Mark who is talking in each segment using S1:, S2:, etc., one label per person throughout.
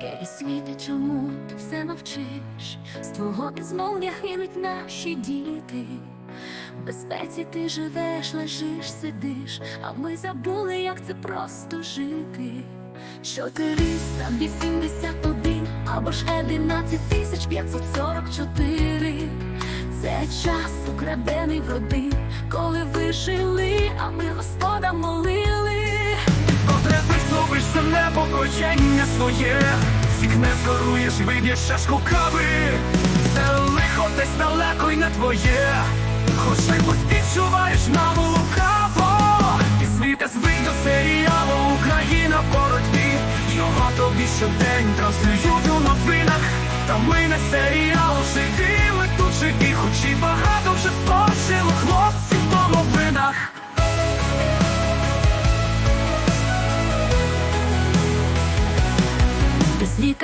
S1: Гей, світе, чому ти все мовчиш? З твого безмов'я гинуть наші діти. В безпеці ти живеш, лежиш, сидиш, а ми забули, як це просто жити. 481 або ж 11 тисяч 544 Це час украдений в родин, коли ви жили, а ми Господа молили.
S2: Котре висловишся непокоєння своє, Сікне згоруєш, виб'єш чашку кави, Це лихо десь далеко й не твоє, Хоч й поспівчуваєш нам лукаво І світе звик до серіалу Україна в боротьбі Його тобі щодень транслюють у новинах. Та ми не серіал живі, ми тут живі Хоч і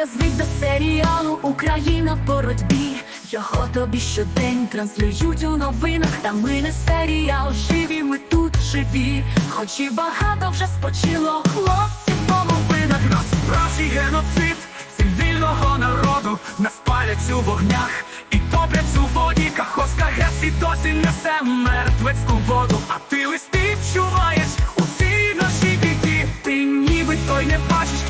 S1: Віка звик до серіалу Україна в боротьбі. Його тобі щодень транслюють у новинах. Та ми не серіал живі, ми тут живі. Хоч і багато вже спочило хлопців в домовинах.
S2: Нас справжній геноцид цивільного народу Нас палять у вогнях і топлять у воді Каховська ГЕС і досі несе мертвецьку воду А ти листи чуваєш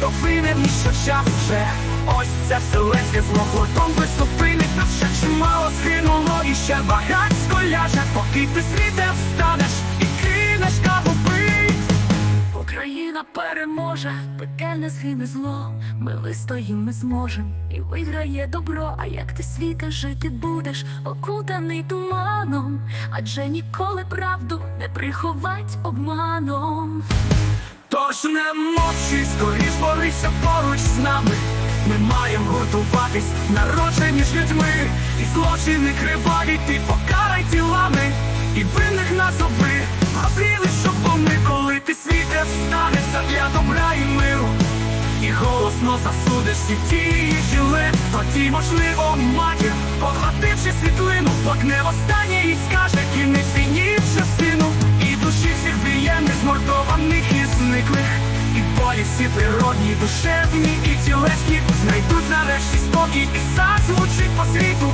S2: хто винен і що час вже? Ось це вселенське зло. Плотом висопинить нас ще чимало згинуло І ще багатько ляже, поки ти світе встанеш і кинеш каву пить.
S1: Україна переможе, пекельне згине зло. Ми вистоїм, ми зможем, і виграє добро. А як ти світе жити будеш, окутаний туманом, адже ніколи правду не приховать обманом.
S2: Тож не мовчи, скоріш борися поруч з нами. Ми маємо гуртуватись, народжені ж людьми, і злочини криваві, ти покарай тілами, і винних назови, Газили, щоб вони, коли ти світе встанешся для добра і миру. І голосно засудиш всі ті жилет, тоді, можливо, матір, поглотивши світлину, плакне востаннє і скаже всі природні, душевні і тілесні, знайдуть нарешті спокій і зазвучить по світу,